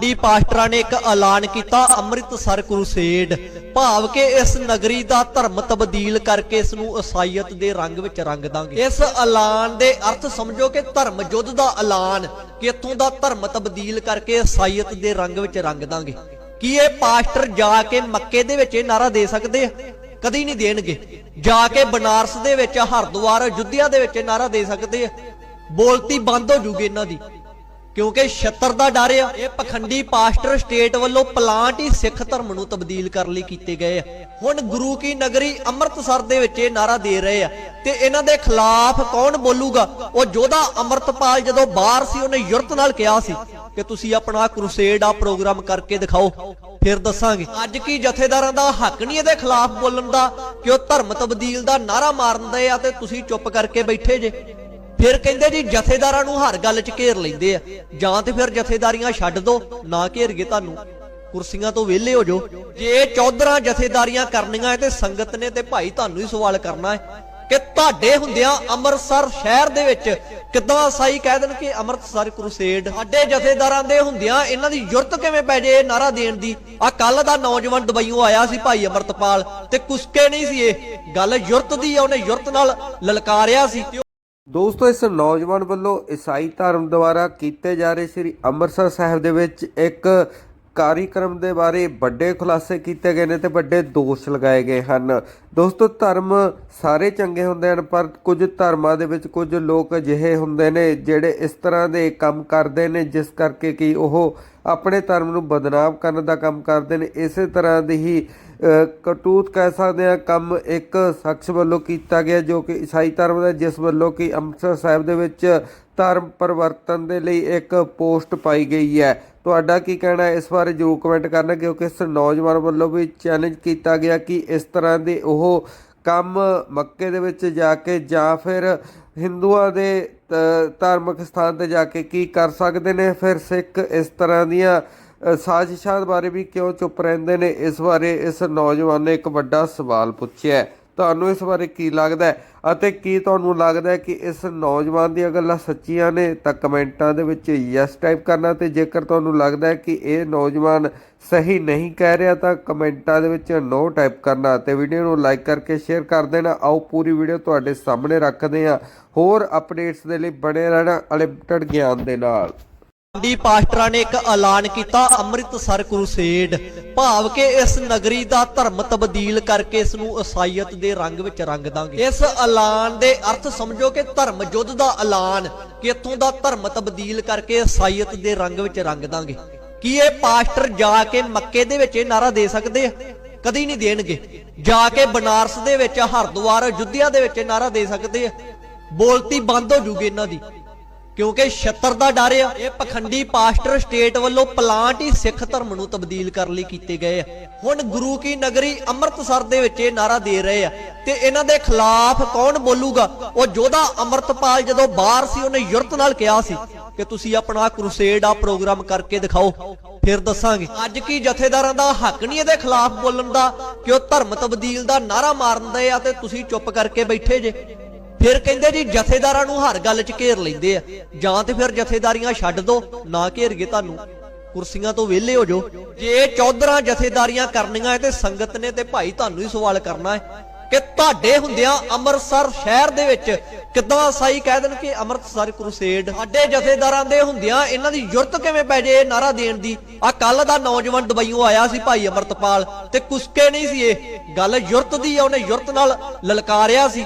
D ਪਾਸਟਰਾਂ ਨੇ ਇੱਕ ਐਲਾਨ ਕੀਤਾ, ਅੰਮ੍ਰਿਤਸਰ ਕਰੂਸੇਡ ਭਾਵ ਕਿ ਇਸ ਨਗਰੀ ਦਾ ਧਰਮ ਤਬਦੀਲ ਕਰਕੇ ਇਸ ਨੂੰ ਈਸਾਈਅਤ ਦੇ ਰੰਗ ਵਿੱਚ ਰੰਗ ਦਾਂਗੇ। ਇਸ ਐਲਾਨ ਦੇ ਅਰਥ ਸਮਝੋ ਕਿ ਧਰਮ ਯੁੱਧ ਦਾ ਐਲਾਨ, ਕਿ ਇੱਥੋਂ ਦਾ ਧਰਮ ਤਬਦੀਲ ਕਰਕੇ ਈਸਾਈਅਤ ਦੇ ਰੰਗ ਵਿੱਚ ਰੰਗ ਦਾਂਗੇ। ਕੀ ਇਹ ਪਾਸਟਰ ਜਾ ਕੇ ਮੱਕੇ ਦੇ ਵਿੱਚ ਇਹ ਨਾਰਾ ਦੇ ਸਕਦੇ ਆ? ਕਦੀ ਨਹੀਂ ਦੇਣਗੇ। ਜਾ ਕੇ ਬਨਾਰਸ ਦੇ ਵਿੱਚ, ਹਰਦੁਆਰ, ਅਯੁੱਧਿਆ ਦੇ ਵਿੱਚ ਇਹ ਨਾਰਾ ਦੇ ਸਕਦੇ ਆ? ਬੋਲਤੀ ਬੰਦ ਹੋ ਜੂਗੀ ਇਹਨਾਂ ਦੀ। ਕਿਉਂਕਿ ਛੱਤਰ ਦਾ ਡਰ ਆ। ਇਹ ਪਖੰਡੀ ਪਾਸਟਰ ਸਟੇਟ ਵੱਲੋਂ ਪਲਾਂਟ ਹੀ ਸਿੱਖ ਧਰਮ ਨੂੰ ਤਬਦੀਲ ਕਰਨ ਲਈ ਕੀਤੇ ਗਏ ਆ। ਹੁਣ ਗੁਰੂ ਕੀ ਨਗਰੀ ਅੰਮ੍ਰਿਤਸਰ ਦੇ ਵਿੱਚ ਇਹ ਨਾਰਾ ਦੇ ਰਹੇ ਆ। ਤੇ ਇਹਨਾਂ ਦੇ ਖਿਲਾਫ ਕੌਣ ਬੋਲੂਗਾ? ਉਹ ਜੋਧਾ ਅੰਮ੍ਰਿਤਪਾਲ ਜਦੋਂ ਬਾਹਰ ਸੀ, ਉਹਨੇ ਯੁਰਤ ਨਾਲ ਕਿਹਾ ਸੀ ਕਿ ਤੁਸੀਂ ਆਪਣਾ ਕਰੂਸੇਡ ਆ ਪ੍ਰੋਗਰਾਮ ਕਰਕੇ ਦਿਖਾਓ, ਫਿਰ ਦੱਸਾਂਗੇ। ਅੱਜ ਕੀ ਜਥੇਦਾਰਾਂ ਦਾ ਹੱਕ ਨਹੀਂ ਇਹਦੇ ਖਿਲਾਫ ਬੋਲਣ ਦਾ ਕਿ ਉਹ ਧਰਮ ਤਬਦੀਲ ਦਾ ਨਾਰਾ ਮਾਰਨ ਦੇ ਆ ਤੇ ਤੁਸੀਂ ਚੁੱਪ ਕਰਕੇ ਬੈਠੇ ਜੇ। ਫਿਰ ਕਹਿੰਦੇ ਜੀ ਜਥੇਦਾਰਾਂ ਨੂੰ ਹਰ ਗੱਲ 'ਚ ਘੇਰ ਲੈਂਦੇ ਆ। ਜਾਂ ਤੇ ਫਿਰ ਜਥੇਦਾਰੀਆਂ ਛੱਡ ਦੋ, ਨਾ ਘੇਰਗੇ ਤੁਹਾਨੂੰ। ਕੁਰਸੀਆਂ ਤੋਂ ਵਿਹਲੇ ਹੋ ਜਾਓ। ਜੇ ਇਹ ਜਥੇਦਾਰੀਆਂ ਕਰਨੀਆਂ ਤੇ ਸੰਗਤ ਨੇ ਤੇ ਭਾਈ ਤੁਹਾਨੂੰ ਹੀ ਸਵਾਲ ਕਰਨਾ ਹੈ ਕਿ ਤੁਹਾਡੇ ਹੁੰਦਿਆਂ ਅੰਮ੍ਰਿਤਸਰ ਸ਼ਹਿਰ ਦੇ ਵਿੱਚ ਕਿੱਦਾਂ ਸਾਈ ਕਹਿ ਦੇਣ ਕਿ ਅੰਮ੍ਰਿਤਸਰ ਕਰੂਸੇਡ ਸਾਡੇ ਜਥੇਦਾਰਾਂ ਦੇ ਹੁੰਦਿਆਂ ਇਹਨਾਂ ਦੀ ਯੁਰਤ ਕਿਵੇਂ ਪੈ ਜੇ ਇਹ ਨਾਰਾ ਦੇਣ ਦੀ? ਆ ਕੱਲ ਦਾ ਨੌਜਵਾਨ ਦਬਈਓ ਆਇਆ ਸੀ ਭਾਈ ਅਮਰਤਪਾਲ ਤੇ ਕੁਸਕੇ ਨਹੀਂ ਸੀ ਇਹ। ਗੱਲ ਯੁਰਤ ਦੀ ਆ, ਉਹਨੇ ਯੁਰਤ ਨਾਲ ਲਲਕਾਰਿਆ ਸੀ। ਦੋਸਤੋ, ਇਸ ਨੌਜਵਾਨ ਵੱਲੋਂ ਈਸਾਈ ਧਰਮ ਦੁਆਰਾ ਕੀਤੇ ਜਾ ਰਹੇ ਸ੍ਰੀ ਅੰਮ੍ਰਿਤਸਰ ਸਾਹਿਬ ਦੇ ਵਿੱਚ ਇੱਕ ਕਾਰਿਕ੍ਰਮ ਦੇ ਬਾਰੇ ਵੱਡੇ ਖੁਲਾਸੇ ਕੀਤੇ ਗਏ ਨੇ ਤੇ ਵੱਡੇ ਦੋਸ਼ ਲਗਾਏ ਗਏ ਹਨ। ਦੋਸਤੋ, ਧਰਮ ਸਾਰੇ ਚੰਗੇ ਹੁੰਦੇ ਹਨ, ਪਰ ਕੁਝ ਧਰਮਾਂ ਦੇ ਵਿੱਚ ਕੁਝ ਲੋਕ ਅਜਿਹੇ ਹੁੰਦੇ ਨੇ ਜਿਹੜੇ ਇਸ ਤਰ੍ਹਾਂ ਦੇ ਕੰਮ ਕਰਦੇ ਨੇ, ਜਿਸ ਕਰਕੇ ਕਿ ਉਹ ਆਪਣੇ ਧਰਮ ਨੂੰ ਬਦਨਾਮ ਕਰਨ ਦਾ ਕੰਮ ਕਰਦੇ ਨੇ। ਇਸੇ ਤਰ੍ਹਾਂ ਦੀ ਹੀ ਕਟੂਤ ਕਹਿ ਸਕਦੇ ਆ ਕੰਮ ਇੱਕ ਸ਼ਖਸ ਵੱਲੋਂ ਕੀਤਾ ਗਿਆ, ਜੋ ਕਿ ਈਸਾਈ ਧਰਮ ਦਾ, ਜਿਸ ਵੱਲੋਂ ਕਿ ਅੰਮ੍ਰਿਤਸਰ ਸਾਹਿਬ ਦੇ ਵਿੱਚ ਧਰਮ ਪਰਿਵਰਤਨ ਦੇ ਲਈ ਇੱਕ ਪੋਸਟ ਪਾਈ ਗਈ ਹੈ। ਤੁਹਾਡਾ ਕੀ ਕਹਿਣਾ ਹੈ? ਇਸ ਬਾਰੇ ਜਰੂਰ ਕਮੈਂਟ ਕਰਨਾ ਕਿਉਂਕਿ ਇਸ ਨੌਜਵਾਨ ਵੱਲੋਂ ਵੀ ਚੈਲੰਜ ਕੀਤਾ ਗਿਆ ਕਿ ਇਸ ਤਰ੍ਹਾਂ ਦੇ ਉਹ ਕੰਮ ਮੱਕੇ ਦੇ ਵਿੱਚ ਜਾ ਕੇ ਜਾਂ ਫਿਰ ਹਿੰਦੂਆਂ ਦੇ ਧਾਰਮਿਕ ਸਥਾਨ ਤੇ ਜਾ ਕੇ ਕੀ ਕਰ ਸਕਦੇ ਨੇ? ਫਿਰ ਸਿੱਖ ਇਸ ਤਰ੍ਹਾਂ ਦੀਆਂ ਅ, ਸਾਜ਼ਿਸ਼ਾਂ ਬਾਰੇ ਵੀ ਕਿਉਂ ਚੁੱਪ ਰਹਿੰਦੇ ਨੇ? ਇਸ ਬਾਰੇ ਇਸ ਨੌਜਵਾਨ ਨੇ ਇੱਕ ਵੱਡਾ ਸਵਾਲ ਪੁੱਛਿਆ ਤੁਹਾਨੂੰ ਇਸ ਬਾਰੇ ਕੀ ਲੱਗਦਾ ਹੈ ਅਤੇ ਕੀ ਤੁਹਾਨੂੰ ਲੱਗਦਾ ਹੈ ਕਿ ਇਸ ਨੌਜਵਾਨ ਦੀਆਂ ਗੱਲਾਂ ਸੱਚੀਆਂ ਨੇ ਤਾਂ ਕਮੈਂਟਾਂ ਦੇ ਵਿੱਚ ਯੈਸ ਟਾਈਪ ਕਰਨਾ ਤੇ ਜੇਕਰ ਤੁਹਾਨੂੰ ਲੱਗਦਾ ਹੈ ਕਿ ਇਹ ਨੌਜਵਾਨ ਸਹੀ ਨਹੀਂ ਕਹਿ ਰਿਹਾ ਤਾਂ ਕਮੈਂਟਾਂ ਦੇ ਵਿੱਚ ਨੋ ਟਾਈਪ ਕਰਨਾ ਤੇ ਵੀਡੀਓ ਨੂੰ ਲਾਈਕ ਕਰਕੇ ਸ਼ੇਅਰ ਕਰ ਦੇਣਾ। ਆਓ ਪੂਰੀ ਵੀਡੀਓ ਤੁਹਾਡੇ ਸਾਹਮਣੇ ਰੱਖਦੇ ਹਾਂ। ਹੋਰ ਅਪਡੇਟਸ ਦੇ ਲਈ ਬਣੇ ਰਹਿਣਾ ਅਨਲਿਮਟਿਡ ਗਿਆਨ ਦੇ ਨਾਲ। ਡੀ ਪਾਸਟਰਾਂ ਨੇ ਇੱਕ ਐਲਾਨ ਕੀਤਾ, ਅੰਮ੍ਰਿਤਸਰ ਕਰੂਸੇਡ ਭਾਵ ਕਿ ਇਸ ਨਗਰੀ ਦਾ ਧਰਮ ਤਬਦੀਲ ਕਰਕੇ ਇਸ ਨੂੰ ਈਸਾਈਅਤ ਦੇ ਰੰਗ ਵਿੱਚ ਰੰਗ ਦਾਂਗੇ। ਇਸ ਐਲਾਨ ਦੇ ਅਰਥ ਸਮਝੋ ਕਿ ਧਰਮ ਯੁੱਧ ਦਾ ਐਲਾਨ, ਕਿ ਇੱਥੋਂ ਦਾ ਧਰਮ ਤਬਦੀਲ ਕਰਕੇ ਈਸਾਈਅਤ ਦੇ ਰੰਗ ਵਿੱਚ ਰੰਗ ਦਾਂਗੇ। ਕੀ ਇਹ ਪਾਸਟਰ ਜਾ ਕੇ ਮੱਕੇ ਦੇ ਵਿੱਚ ਇਹ ਨਾਰਾ ਦੇ ਸਕਦੇ ਆ? ਕਦੀ ਨਹੀਂ ਦੇਣਗੇ। ਜਾ ਕੇ ਬਨਾਰਸ ਦੇ ਵਿੱਚ, ਹਰਦੁਆਰ, ਅਯੁੱਧਿਆ ਦੇ ਵਿੱਚ ਇਹ ਨਾਰਾ ਦੇ ਸਕਦੇ ਆ? ਬੋਲਤੀ ਬੰਦ ਹੋ ਜੂਗੀ ਇਹਨਾਂ ਦੀ। ਕਿਉਂਕਿ ਛੱਤਰ ਦਾ ਡਰ ਆ। ਇਹ ਪਖੰਡੀ ਪਾਸਟਰ ਸਟੇਟ ਵੱਲੋਂ ਪਲਾਂਟ ਹੀ ਸਿੱਖ ਧਰਮ ਨੂੰ ਤਬਦੀਲ ਕਰਨ ਲਈ ਕੀਤੇ ਗਏ ਆ। ਹੁਣ ਗੁਰੂ ਕੀ ਨਗਰੀ ਅੰਮ੍ਰਿਤਸਰ ਦੇ ਵਿੱਚ ਇਹ ਨਾਰਾ ਦੇ ਰਹੇ ਆ। ਤੇ ਇਹਨਾਂ ਦੇ ਖਿਲਾਫ ਕੌਣ ਬੋਲੂਗਾ? ਉਹ ਜੋਧਾ ਅੰਮ੍ਰਿਤਪਾਲ ਜਦੋਂ ਬਾਹਰ ਸੀ, ਉਹਨੇ ਯੁਰਤ ਨਾਲ ਕਿਹਾ ਸੀ ਕਿ ਤੁਸੀਂ ਆਪਣਾ ਕਰੂਸੇਡ ਆ ਪ੍ਰੋਗਰਾਮ ਕਰਕੇ ਦਿਖਾਓ, ਫਿਰ ਦੱਸਾਂਗੇ। ਅੱਜ ਕੀ ਜਥੇਦਾਰਾਂ ਦਾ ਹੱਕ ਨਹੀਂ ਇਹਦੇ ਖਿਲਾਫ ਬੋਲਣ ਦਾ ਕਿ ਉਹ ਧਰਮ ਤਬਦੀਲ ਦਾ ਨਾਰਾ ਮਾਰਨ ਦੇ ਆ ਤੇ ਤੁਸੀਂ ਚੁੱਪ ਕਰਕੇ ਬੈਠੇ ਜੇ। ਫਿਰ ਕਹਿੰਦੇ ਜੀ ਜਥੇਦਾਰਾਂ ਨੂੰ ਹਰ ਗੱਲ 'ਚ ਘੇਰ ਲੈਂਦੇ ਆ। ਜਾਂ ਤੇ ਫਿਰ ਜਥੇਦਾਰੀਆਂ ਛੱਡ ਦੋ, ਨਾ ਘੇਰਗੇ ਤੁਹਾਨੂੰ। ਕੁਰਸੀਆਂ ਤੋਂ ਵਿਹਲੇ ਹੋ ਜਾਓ। ਜੇ ਚੌਧਰਾਂ ਜਥੇਦਾਰੀਆਂ ਕਰਨੀਆਂ ਤੇ ਸੰਗਤ ਨੇ ਤੇ ਭਾਈ ਤੁਹਾਨੂੰ ਹੀ ਸਵਾਲ ਕਰਨਾ ਹੈ ਕਿ ਤੁਹਾਡੇ ਹੁੰਦਿਆਂ ਅੰਮ੍ਰਿਤਸਰ ਸ਼ਹਿਰ ਦੇ ਵਿੱਚ ਕਿੱਦਾਂ ਸਾਈ ਕਹਿ ਦੇਣ ਕਿ ਅੰਮ੍ਰਿਤਸਰ ਕਰੂਸੇਡ ਸਾਡੇ ਜਥੇਦਾਰਾਂ ਦੇ ਹੁੰਦਿਆਂ ਇਹਨਾਂ ਦੀ ਜੁਰਤ ਕਿਵੇਂ ਪੈ ਜੇ ਇਹ ਨਾਰਾ ਦੇਣ ਦੀ? ਆ ਕੱਲ ਦਾ ਨੌਜਵਾਨ ਦੁਬਈੋਂ ਆਇਆ ਸੀ ਭਾਈ ਅਮਰਤਪਾਲ ਤੇ ਕੁਸਕੇ ਨਹੀਂ ਸੀ ਇਹ। ਗੱਲ ਜੁਰਤ ਦੀ ਆ, ਉਹਨੇ ਜੁਰਤ ਨਾਲ ਲਲਕਾਰਿਆ ਸੀ।